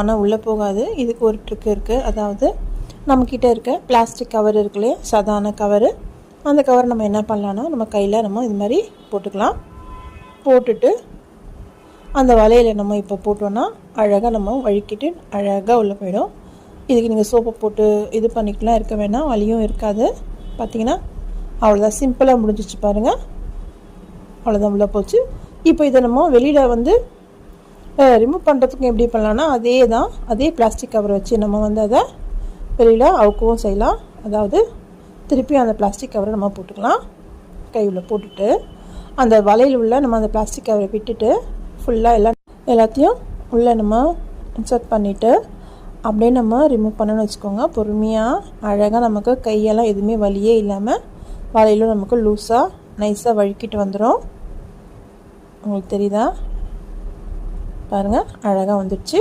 ஆனால் உள்ளே போகாது. இதுக்கு ஒரு ட்ரிக் இருக்குது அதாவது நம்மக்கிட்ட இருக்க பிளாஸ்டிக் கவர் இருக்குல்லையே சாதாரண கவரு அந்த கவர் நம்ம என்ன பண்ணலான்னா நம்ம கையில் நம்ம இது மாதிரி போட்டுக்கலாம். போட்டுட்டு அந்த வலையில் நம்ம இப்போ போட்டோன்னா அழகாக நம்ம வழுக்கிட்டு அழகாக உள்ளே போயிடும். இதுக்கு நீங்கள் சோப்பை போட்டு இது பண்ணிக்கலாம் இருக்க வேணாம். வலியும் இருக்காது. பார்த்தீங்கன்னா அவ்வளோதான் சிம்பிளாக முடிஞ்சிச்சு பாருங்கள் அவ்வளோதான் உள்ளே போச்சு. இப்போ இதை நம்ம வெளியில் வந்து ரிமூவ் பண்ணுறதுக்கு எப்படி பண்ணலான்னா அதே தான் அதே பிளாஸ்டிக் கவர் வச்சு நம்ம வந்து அதை வெளியில் அவுக்கவும் செய்யலாம். அதாவது திருப்பி அந்த பிளாஸ்டிக் கவரை நம்ம போட்டுக்கலாம். கையில் போட்டுட்டு அந்த வலையில் உள்ள நம்ம அந்த பிளாஸ்டிக் கவரை விட்டுட்டு ஃபுல்லாக எல்லாம் எல்லாத்தையும் உள்ளே நம்ம இன்சர்ட் பண்ணிவிட்டு அப்படியே நம்ம ரிமூவ் பண்ணணும்னு வச்சுக்கோங்க. பொறுமையாக அழகாக நமக்கு கையெல்லாம் எதுவுமே வலியே இல்லாமல் வலையிலும் நமக்கு லூஸாக நைஸாக வழுக்கிட்டு வந்துடும் உங்களுக்கு தெரியுதா? பாருங்கள் அழகாக வந்துடுச்சு.